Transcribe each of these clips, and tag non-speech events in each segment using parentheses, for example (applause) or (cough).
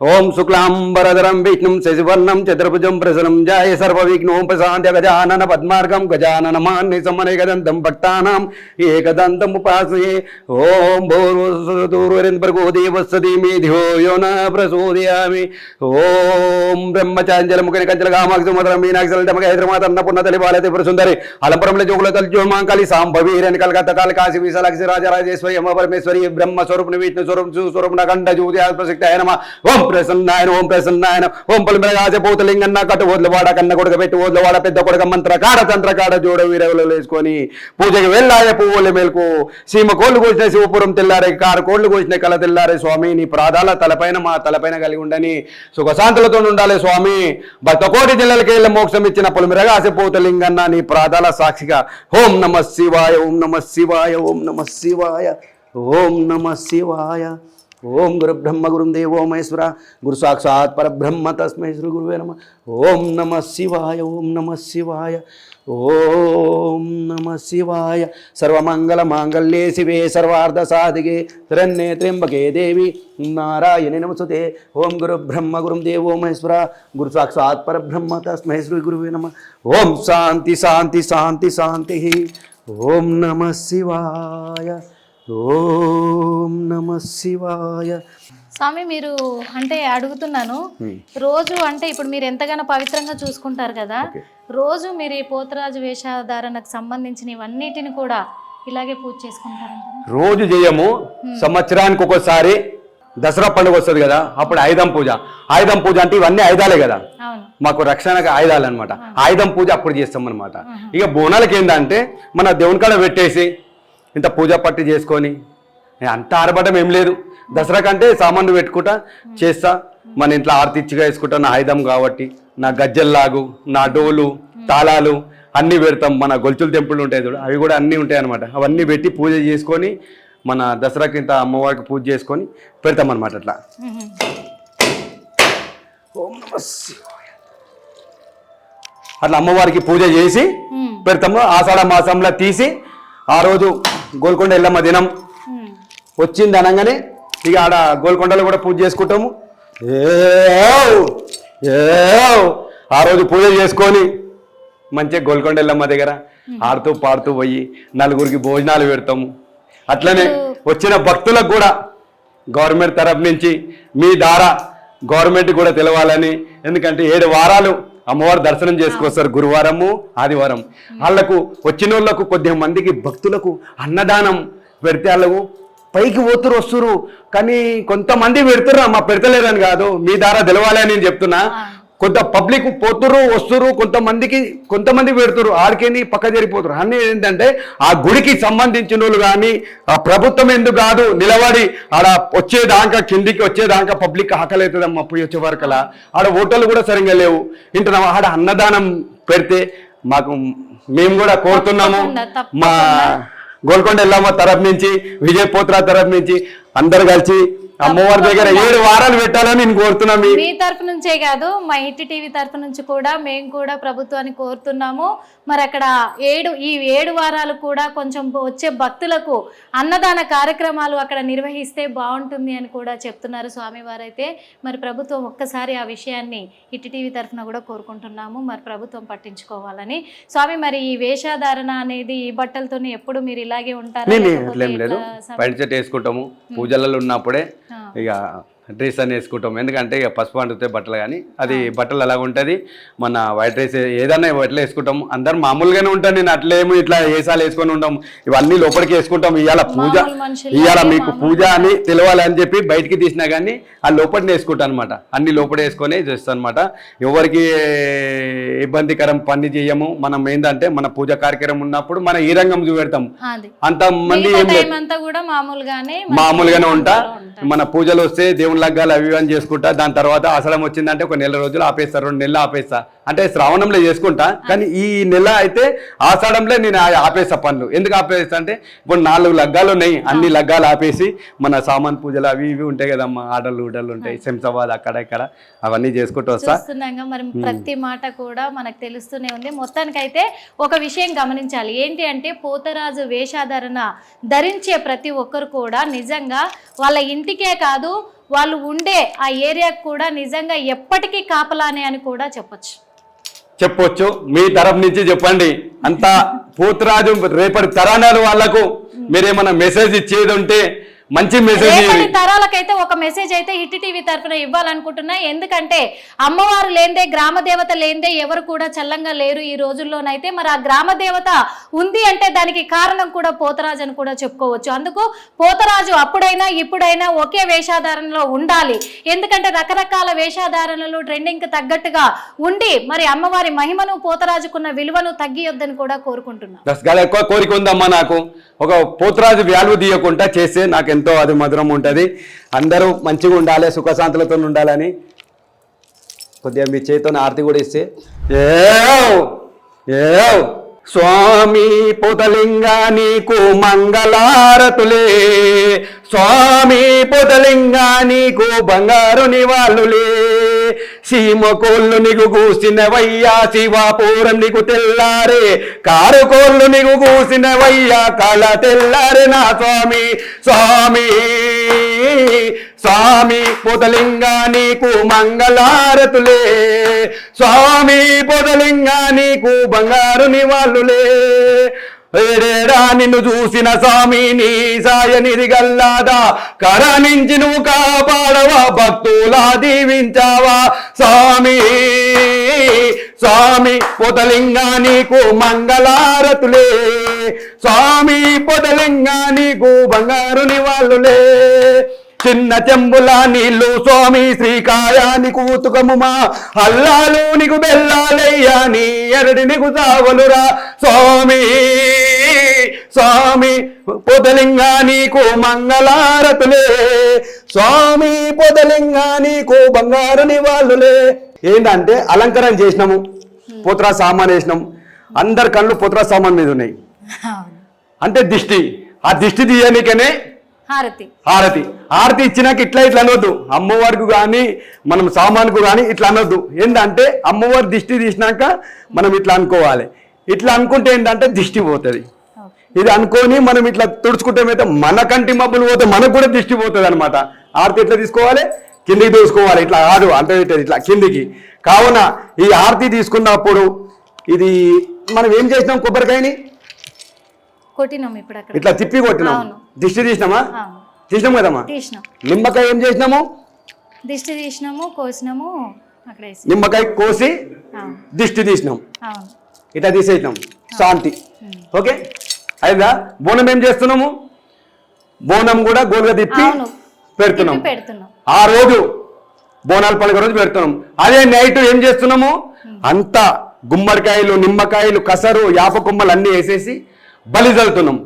ఓం శుక్లాంబరధరం విష్ణుం శశివర్ణం చతుర్భుజం ప్రసనం జాయ సర్వవిఘ్నోం ప్రశాంత గజానన పద్మార్గం గజానన మాన్య సమనైకదంతం భక్తానాం ఏకదంతం ఉపాసయే ఓం భూర్వరేంద్రగో దేవస్సతి మేధ్యో యో న ప్రసోదయామి. ఓం బ్రహ్మచాంజల ముఖని కంచల కామాక్షి మధురం మీనాక్షి లలితమగ హైదరాబాద్ పున్న తల్లి బాలతి ప్రసుందరి అలంపురంలో జోగుల తల్లి జోమాంకాళి సాంభవీరని కలకత్త కాళి కాశీ విశాలాక్షి రాజరాజేశ్వరి అమ్మ పరమేశ్వరి బ్రహ్మ స్వరూపుని విష్ణు స్వరూపం స్వరూపం గండ జ్యోతి ఆత్మశక్తి ఆయన ఓం ప్రసన్నాయన ఓం ప్రసన్నాయన ఓం పలిమరాజ పోతలింగన్న కట్టు వదిలివాడ కన్న కొడుక పెట్టి వదిలివాడ పెద్ద కొడుక మంత్రకాడ తంత్రకాడ జోడ వీరవులు వేసుకొని పూజకి వెళ్ళాయ పువ్వుల మేలుకు. సీమ కోళ్ళు కోసిన శివపురం తెల్లారే కారు కోళ్ళు కోసిన కల తెల్లారే స్వామి నీ ప్రాదాల తలపైన మా తలపైన కలిగి ఉండని సుఖశాంతులతో ఉండాలి స్వామి. భక్తకోటి జిల్లలకి వెళ్ళి మోక్షం ఇచ్చిన పొలిమిరగాసి పోతలింగన్న నీ ప్రాదాల సాక్షిగా. ఓం నమ శివాయ ఓం నమ శివాయ ఓం నమ శివాయ ఓం నమ శివాయ. ఓం గురు బ్రహ్మ గురుం దేవో మహేశ్వర గురు సాక్షాత్ పరబ్రహ్మ తస్మై శ్రీ గురువే నమ. ఓం నమ శివాయ ఓం నమ శివాయ ఓం నమ శివాయ. సర్వమంగళ మాంగళ్యే శివే సర్వార్థ సాధికే శరణ్యే త్ర్యంబకే దేవి నారాయణే నమస్తే ఓం గురు బ్రహ్మ గురుం దేవో మహేశ్వర గురు సాక్షాత్ పరబ్రహ్మ తస్మై శ్రీ గురువే నమ. ఓం శాంతి శాంతి శాంతి శాంతి. ఓం నమ శివాయ. ఓం నమ శివాయ. స్వామి మీరు అంటే అడుగుతున్నాను రోజు అంటే ఇప్పుడు మీరు ఎంతగానో పవిత్రంగా చూసుకుంటారు కదా రోజు మీరు ఈ పోతరాజు వేషధారణకు సంబంధించిన ఇవన్నిటిని కూడా ఇలాగే పూజ చేసుకుంటారంట రోజు చేయము సంవత్సరానికి ఒకసారి దసరా పండుగ వస్తుంది కదా అప్పుడు ఆయుధం పూజ. ఆయుధం పూజ అంటే ఇవన్నీ ఆయుధాలే కదా. మాకు రక్షణకు ఆయుధాలు అనమాట ఆయుధం పూజ అప్పుడు చేస్తాం అనమాట ఇక బోనాలకి ఏంటంటే మన దేవుని కాడ పెట్టేసి ఇంత పూజ పట్టి చేసుకొని. అంత ఆరబడడం ఏం లేదు. దసరా కంటే సామాన్లు పెట్టుకుంటా చేస్తా. మన ఇంట్లో ఆర్తిచ్చిగా వేసుకుంటా నా ఆయుధం కాబట్టి. నా గజ్జల్లాగు నా డోలు తాళాలు అన్నీ పెడతాం. మన గొలుచుల టెంపుల్ ఉంటాయి చూడు అవి కూడా అన్నీ ఉంటాయి అనమాట అవన్నీ పెట్టి పూజ చేసుకొని మన దసరాకి ఇంత అమ్మవారికి పూజ చేసుకొని పెడతాం అనమాట అట్లా. అట్లా అమ్మవారికి పూజ చేసి. పెడతాము. ఆషాఢ మాసంలో తీసి ఆ రోజు గోల్కొండ ఎల్లమ్మ దినం. వచ్చింది అనగానే ఇక ఆడ గోల్కొండలో కూడా పూజ చేసుకుంటాము! ఏవ్! ఆ రోజు పూజ చేసుకొని మంచిగా గోల్కొండ ఎల్లమ్మ దగ్గర ఆడుతూ పాడుతూ పోయి నలుగురికి భోజనాలు పెడతాము అట్లనే వచ్చిన భక్తులకు కూడా గవర్నమెంట్ తరఫు నుంచి మీ ద్వారా గవర్నమెంట్ కూడా తెలవాలని ఎందుకంటే ఏడు వారాలు అమ్మవారు దర్శనం చేసుకొస్తారు గురువారము ఆదివారం. వాళ్ళకు వచ్చిన వాళ్ళకు కొద్దిగా మందికి భక్తులకు అన్నదానం పెడితే వాళ్ళకు పైకి పోతురు వస్తురు. కానీ కొంతమంది పెడుతుర్రు అమ్మ పెడతలేదని కాదు. మీ ద్వారా అని నేను చెప్తున్నా. కొంత పబ్లిక్ పోతురు వస్తురు కొంతమందికి కొంతమంది పెడుతురు ఆడికేని పక్క జరిగిపోతురు అన్నీ ఏంటంటే ఆ గుడికి సంబంధించిన వాళ్ళు కానీ ఆ ప్రభుత్వం ఎందుకు కాదు నిలబడి ఆడ వచ్చేదాకా కిందికి వచ్చేదాకా పబ్లిక్ ఆకలవుతుందమ్మా పోయి వచ్చే వరకలా. ఆడ హోటల్ కూడా సరిగ్గా లేవు. ఇంట ఆడ అన్నదానం పెడితే మాకు మేము కూడా కోరుతున్నాము. మా గోల్కొండ ఎల్లమ్మ తరఫు నుంచి విజయ్ పోత్రా తరఫు నుంచి అందరు కలిసి అమ్మవారి దగ్గర ఏడు వారాలు పెట్టాలని నేను కోరుతున్నా మీ తరపు నుంచే కాదు మా ఇట్టి టీవీ తరపు నుంచి కూడా మేము కూడా ప్రభుత్వాన్ని కోరుతున్నాము. మరి అక్కడ ఏడు ఈ ఏడు వారాలు కూడా కొంచెం వచ్చే భక్తులకు అన్నదాన కార్యక్రమాలు అక్కడ నిర్వహిస్తే బాగుంటుంది అని కూడా చెప్తున్నారు స్వామివారు అయితే మరి ప్రభుత్వం ఒక్కసారి ఆ విషయాన్ని ఇట్టి టీవీ తరఫున కూడా కోరుకుంటున్నాము. మరి ప్రభుత్వం పట్టించుకోవాలని. స్వామి మరి ఈ వేషధారణ అనేది ఈ బట్టలతోనే ఎప్పుడు మీరు ఇలాగే ఉంటారా? లేదు వేసుకుంటాము. పూజలలో ఉన్నప్పుడే. ఇక డ్రెస్ అని వేసుకుంటాం. ఎందుకంటే ఇక పసుపు అంటుతే బట్టలు కానీ అది బట్టలు అలాగ ఉంటుంది? మన వైట్ డ్రెస్ ఏదన్నా బట్టలు వేసుకుంటాం. అందరు మామూలుగానే ఉంటాం. నేను అట్లేమో ఇట్లా ఏసాలు వేసుకొని ఉంటాం. ఇవన్నీ లోపలికి వేసుకుంటాం. ఇవాళ పూజ ఇవాళ మీకు పూజ అని తెలవాలి అని చెప్పి బయటికి తీసినా కానీ ఆ లోపలిని వేసుకుంటాను అనమాట అన్ని లోపల వేసుకొని చేస్తాను అనమాట ఎవరికి ఇబ్బందికరం పని చేయము. మనం ఏంటంటే మన పూజ కార్యక్రమం ఉన్నప్పుడు మన ఈ రంగం చూపెడతాం. అంత మంది మామూలుగానే ఉంటా. మన పూజలు వస్తే దేవుని లగ్గాలు అవి అని చేసుకుంటా దాని తర్వాత అసలం వచ్చిందంటే ఒక నెల రోజులు ఆపేస్తా రెండు నెలలు ఆపేస్తా. అంటే శ్రావణంలో చేసుకుంటా కానీ ఈ నెల అయితే ఆషాఢంలో నేను ఆ- ఆపేస్తా పనులు. ఎందుకు ఆపేస్తా అంటే ఇప్పుడు నాలుగు లగ్గాలు ఉన్నాయి. అన్ని లగ్గాలు ఆపేసి మన సామాన్ పూజలు అవి ఇవి ఉంటాయి కదమ్మా. ఆటలు ఊటలు ఉంటాయి. శంసాబాద్ అక్కడ ఇక్కడ అవన్నీ చేసుకుంటూ వస్తా. మరి ప్రతి మాట కూడా మనకు తెలుస్తూనే ఉంది. మొత్తానికైతే ఒక విషయం గమనించాలి. ఏంటి అంటే పోతరాజు వేషాధరణ ధరించే ప్రతి ఒక్కరు కూడా నిజంగా వాళ్ళ ఇంటికే కాదు వాళ్ళు ఉండే ఆ ఏరియాకు కూడా నిజంగా ఎప్పటికీ కాపలానే అని కూడా చెప్పొచ్చు. చెప్పొచ్చు. మీ తరఫు నుంచి చెప్పండి. అంతా పోతురాజు రేపటి తరాణాలు వాళ్ళకు మీరేమన్నా మెసేజ్ ఇచ్చేది ఉంటే మంచి మెసేజ్ తరాలకైతే ఒక మెసేజ్ అయితే హిట్ టీవీ తరఫున ఇవ్వాలనుకుంటున్నా. ఎందుకంటే అమ్మవారు లేందే గ్రామ దేవత లేందే ఎవరు కూడా చల్లంగా లేరు ఈ రోజుల్లోనైతే. మరి ఆ గ్రామ దేవత ఉంది అంటే దానికి కారణం కూడా పోతరాజు అని కూడా చెప్పుకోవచ్చు. అందుకు పోతరాజు అప్పుడైనా ఇప్పుడైనా ఒకే వేషాధారణలో ఉండాలి. ఎందుకంటే రకరకాల వేషాధారణలు ట్రెండింగ్ తగ్గట్టుగా ఉండి మరి అమ్మవారి మహిమను పోతరాజుకున్న విలువను తగ్గియొద్దని కూడా కోరుకుంటున్నా. దశకాల ఎక్కువ కోరిక ఉందమ్మా నాకు. ఒక పోతురాజు వ్యాల్యూ తీయకుండా చేస్తే నాకు ఎంతో అది మధురం ఉంటుంది. అందరూ మంచిగా ఉండాలి సుఖశాంతులతో ఉండాలని కొద్దిగా మీ చేతితో ఆర్తి కూడా ఇస్తే. ఏ ఏవ్! స్వామి పొదలింగా నీకు మంగళారతులే. స్వామి పొదలింగా నీకు బంగారు నివాళులే. సీమ కోళ్ళు నీకు కూసినవయ్యా శివాపూరం నీకు తెల్లారే. కారు కోళ్ళు నీకు కూసినవయ్యా కళ తెల్లారే నా స్వామి స్వామి. స్వామి పొదలింగా నీకు మంగళారతులే. స్వామి పొదలింగా నీకు బంగారు నివాళులే. ఏడేడా నిన్ను చూసిన స్వామి నీ సాయనిది గల్లాదా. కరణించి నువ్వు కాపాడవా భక్తులా దీవించావా. స్వామి స్వామి పొదలింగా నీకు మంగళారతులే. స్వామి పొదలింగా నీకు బంగారు నివాళులే. చిన్న చెంబుల నీళ్ళు స్వామి శ్రీకాయాని కూతుకముమా అల్లాలు నీకు బెల్లాలయ్యా నీ ఎరడి నీకు సావలురా. స్వామి స్వామి పొదలింగా నీకు మంగళారతులే. స్వామి పొదలింగా నీకు బంగారు నివాళులే ఏంటంటే అలంకరణ చేసినాము పోత్రా సామాన్ వేసినాం. అందరి కళ్ళు పోత్రా సామాన్ మీద ఉన్నాయి. అంటే దిష్టి ఆ దిష్టి తీయనికనే హారతి. హారతి. హారతి ఇచ్చినాక ఇట్లా ఇట్లా అనొద్దు. అమ్మవారికి కానీ మనం సామాన్కు కానీ ఇట్లా అనొద్దు. ఏంటంటే అమ్మవారి దిష్టి తీసినాక మనం ఇట్లా అనుకోవాలి. ఇట్లా అనుకుంటే ఏంటంటే దిష్టి పోతుంది. ఇది అనుకొని మనం ఇట్లా తుడుచుకుంటే మన కంటి మబ్బులు పోతే మనకు కూడా దిష్టి పోతుంది అనమాట ఆరతి ఎట్లా తీసుకోవాలి? కిందికి తీసుకోవాలి ఇట్లా కాదు అంటే ఇట్లా- ఇట్లా కిందికి. కావున ఈ ఆరతి తీసుకున్నప్పుడు ఇది మనం ఏం చేసినాం? కొబ్బరికాయని? కొట్టినాం ఇప్పుడు అక్కడ. ఇట్లా తిప్పి కొట్టినాం. దిష్టి తీసినామా. తీసినాం కదమ్మా? తీసినాం. నిమ్మకాయ ఏం చేసినాము? దిష్టి తీసినాము కోసినాము అక్కడ నిమ్మకాయ కోసి దిష్టి తీసినాం. ఇట్లా తీసేసినాం. శాంతి. ఓకే? అయిదా? బోనం ఏం చేస్తున్నాము? బోనం కూడా గోలుగా తిప్పి అవును. పెడుతున్నాం. తిప్పి పెడుతున్నాం. ఆ రోజు బోనాల పండుగ రోజు పెడుతున్నాం. అదే నైట్ ఏం చేస్తున్నాము? అంతా గుమ్మడికాయలు నిమ్మకాయలు కసరు యాప కొమ్మలు అన్ని వేసేసి బలి చల్లుతున్నాం.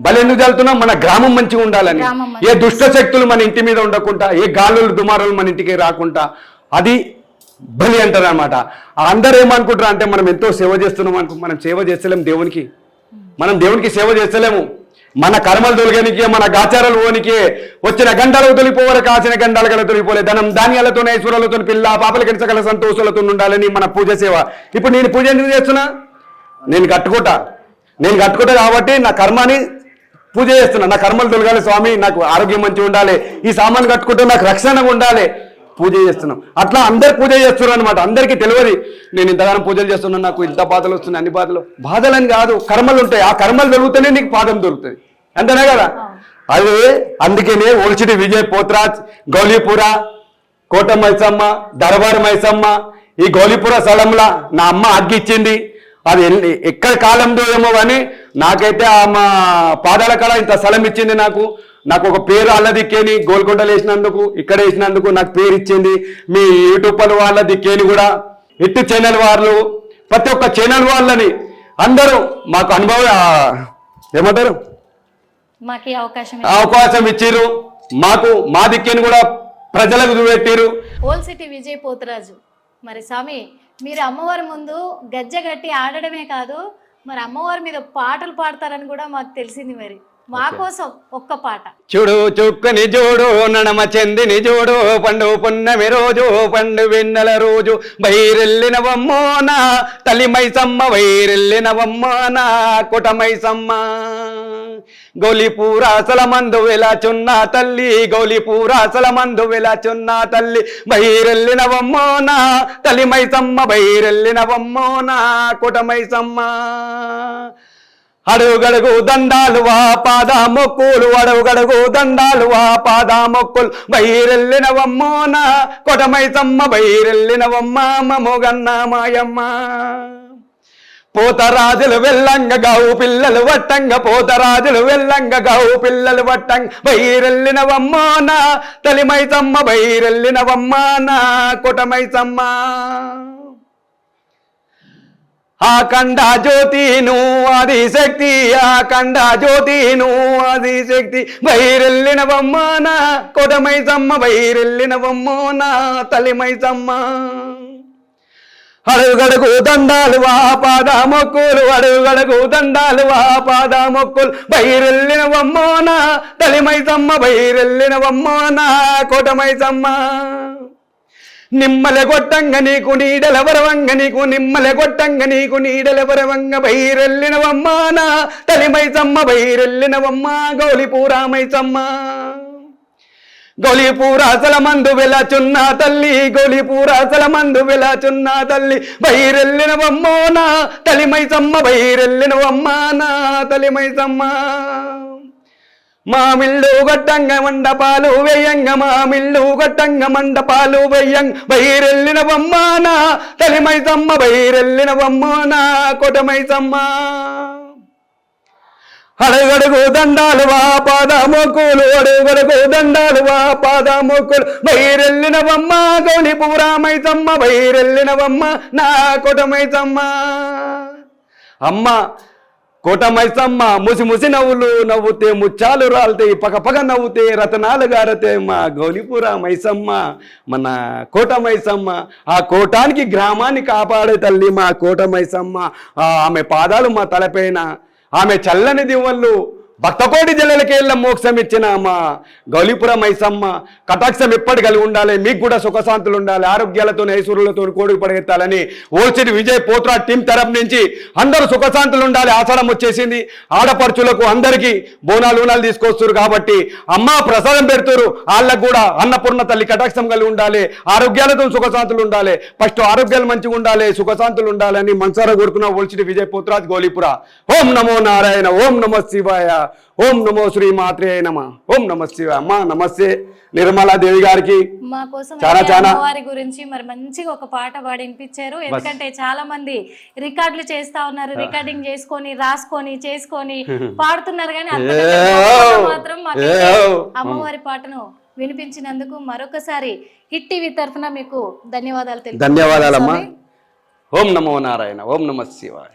బలి ఎందుకు చల్లుతున్నాం మన గ్రామం మంచిగా ఉండాలని. ఏ దుష్ట శక్తులు మన ఇంటి మీద ఉండకుండా ఏ గాలులు దుమారులు మన ఇంటికి రాకుండా అది బలి అంటారు అనమాట అందరూ ఏమనుకుంటారు అంటే మనం ఎంతో సేవ చేస్తున్నాం అనుకో మనం సేవ చేస్తలేం దేవునికి. మనం దేవునికి సేవ చేస్తలేము. మన కర్మలు తొలగనికే మన గాచారాలు పోనికే వచ్చిన గంటలకు తొలిపోవర కాసిన గంటలు గల తొలిపోలే. ధనం ధాన్యాలతో ఐశ్వర్యాలతో పిల్ల పాపల కించగల సంతోషాలతో ఉండాలని మన పూజ సేవ. ఇప్పుడు నేను పూజ ఎందుకు చేస్తున్నా? నేను కట్టుకుంటా. నేను కట్టుకుంటా కాబట్టి నా కర్మాని పూజ చేస్తున్నా. నా కర్మలు తొలగాలి స్వామి నాకు ఆరోగ్యం మంచిగా ఉండాలి. ఈ సామాన్ కట్టుకుంటే నాకు రక్షణగా ఉండాలి. పూజ చేస్తున్నాం. అట్లా అందరు పూజ చేస్తున్నారు అనమాట అందరికీ తెలియదు. నేను ఇంతగానో పూజలు చేస్తున్నాను నాకు ఇంత బాధలు వస్తున్నాయి అన్ని బాధలు. బాధలని కాదు కర్మలు ఉంటాయి. ఆ కర్మలు దొరుకుతూనే నీకు పాదం దొరుకుతుంది. అంతేనా కదా? అది అందుకనే ఒలిచిటి విజయ్ పోత్రాజ్ గౌలీపుర కోట మైసమ్మ దర్బార్ మైసమ్మ ఈ గౌలీపుర స్థలంలో నా అమ్మ అగ్గిచ్చింది అది ఎన్ని ఎక్కడ కాలంలో ఏమో కానీ నాకైతే ఆ మా పాదాల కళ ఇంత స్థలం ఇచ్చింది నాకు. నాకు ఒక పేరు అల్ల దిక్కేని గోల్కొండలు వేసినందుకు ఇక్కడ వేసినందుకు నాకు పేరు ఇచ్చింది మీ యూట్యూబ్ వాళ్ళ దిక్కేని కూడా. ఇటు ఛానల్ వాళ్ళు ప్రతి ఒక్క ఛానల్ వాళ్ళని అందరూ మాకు అనుభవం ఏమంటారు? అవకాశం ఇచ్చిర్రు. మాకు మా దిక్కేని కూడా ప్రజలకు చూపెట్టిరు ఓల్ సిటీ విజయ్ పోతురాజు మరి స్వామి మీరు అమ్మవారి ముందు గజ్జె కట్టి ఆడడమే కాదు మరి అమ్మవారి మీద పాటలు పాడతారని కూడా మాకు తెలిసింది మరి. మా కోసం ఒక్క పాట. చూడు చుక్కని చూడు నడమ చెందిని చూడు పండు పున్నమి రోజు పండు వెన్నెల రోజు బైరెల్లినవమ్మోనా తల్లి మైసమ్మ వైరెల్లినవమ్మోనా కుట మైసమ్మ గౌలిపూరాసల మందు వెలాచున్న తల్లి గౌలిపూరాసల మందు వెలాచున్న తల్లి బైరెల్లినవమ్మోనా తల్లి మైసమ్మ బైరెల్లినవమ్మోనా కుట మైసమ్మ అడుగడుగు దండాలు వా పాద మొక్కులు అడుగడుగు దండాలు వా పాద మొక్కులు బైరెల్లినవమ్మోన కొటమైసమ్మ బైరెల్లినవమ్మ మమోగన్న మాయమ్మ. పోతరాజులు వెళ్ళంగ గౌ పిల్లలు వట్టంగ పోతరాజులు వెళ్ళంగ గౌ పిల్లలు వట్టంగ. బైరెల్లినవమ్మోన తలిమైసమ్మ బైరెల్లినవమ్మ నా కొటమైసమ్మ ఆఖండ జ్యోతిను అది శక్తి ఆ జ్యోతిను అది శక్తి బైరెల్లిన బొమ్మన కొడమైసమ్మ బైరెల్లిన బొమ్మన తలిమైసమ్మ అడుగడుగు దండాలు వా పాద మొక్కులు అడుగడుగు దండాలు వా పాద మొక్కులు. బైరెల్లిన బొమ్మనా తలిమై సమ్మ బైరెల్లిన బొమ్మన కొటమైసమ్మ నిమ్మల నిమ్మలగొట్టంగ నీకు నీడల వరవంగ నీకు నిమ్మల గొట్టంగ నీకు నీడల వరవంగ బైరెల్లినవమ్మానా తలిమైసమ్మ బైరెల్లినవమ్మ గౌలిపూరామైసమ్మ గౌలిపూరాసల మందు వెలచున్న తల్లి గౌలిపూరాసల మందు వెలచున్న తల్లి బైరెల్లినవమ్మోనా తలిమైసమ్మ బైరెల్లినవమ్మానా తలిమైసమ్మ మామిళ్ళు గొట్టంగ మండపాలు వెయ్యంగ మామిళ్ళు గొట్టంగ మండపాలు వెయ్యంగ బైరెల్లిన బొమ్మాన తలిమైసమ్మ బైరెల్లిన బొమ్మాన కొటమైసమ్మ అడుగడుగు దండాలు వా పాద మొక్కులు అడుగడుగు దండాలు వా పాద మొక్కులు బైరెల్లిన బొమ్మ గౌలి పూరామైసమ్మ బైరెల్లిన బొమ్మ నా కొటమైసమ్మ అమ్మ కోట మైసమ్మ ముసి ముసి నవ్వులు నవ్వుతే ముచ్చాలు రాలితే పక పక నవ్వుతే రతనాలు గారతే మా గౌలిపుర మైసమ్మ మన కోట మైసమ్మ. ఆ కోటానికి గ్రామాన్ని కాపాడే తల్లి మా కోట మైసమ్మ. ఆమె పాదాలు మా తలపైన ఆమె చల్లని దివ్వళ్ళు భక్తకోటి జిల్లలకెళ్ళ మోక్షం ఇచ్చిన అమ్మ గౌలిపుర మైసమ్మ కటాక్షం ఎప్పటి కలిగి ఉండాలి? మీకు కూడా సుఖశాంతులు ఉండాలి ఆరోగ్యాలతో ఐశ్వర్యులతో కోడుకు పడగెత్తాలని ఓచిడి విజయ్ పోత్రా టీం తరపు నుంచి అందరూ సుఖశాంతులు ఉండాలి ఆసరం వచ్చేసింది. ఆడపడుచులకు అందరికీ బోనాలు ఊనాలు తీసుకొస్తారు కాబట్టి అమ్మ ప్రసాదం పెడుతురు. వాళ్ళకు కూడా అన్నపూర్ణ తల్లి కటాక్షం కలిగి ఉండాలి ఆరోగ్యాలతో సుఖశాంతులు ఉండాలి. ఫస్ట్ ఆరోగ్యాలు మంచిగా ఉండాలి సుఖశాంతులు ఉండాలని మనసారా కోరుకున్న ఓల్చిడి విజయ్ పోత్రాజ్ గౌలిపుర. ఓం నమో నారాయణ ఓం నమో శివాయ. ఓం నమో శ్రీ మాత్రే నమ. ఓం నమ శివాయ అమ్మ నమస్తే. నిర్మలాదేవి గారికి. మా కోసం చాలా, చాలా. అమ్మవారి గురించి మరి మంచిగా ఒక పాట పాడి వినిపించారు. ఎందుకంటే చాలా మంది రికార్డులు చేస్తా ఉన్నారు. రికార్డింగ్ చేసుకొని రాసుకొని చేసుకొని (laughs) పాడుతున్నారు కానీ మాత్రం. అమ్మవారి పాటను వినిపించినందుకు మరొకసారి హిట్ టీవీ తరఫున మీకు ధన్యవాదాలు. ధన్యవాదాలమ్మా. ఓం నమో నారాయణ. ఓం నమ శివాయ.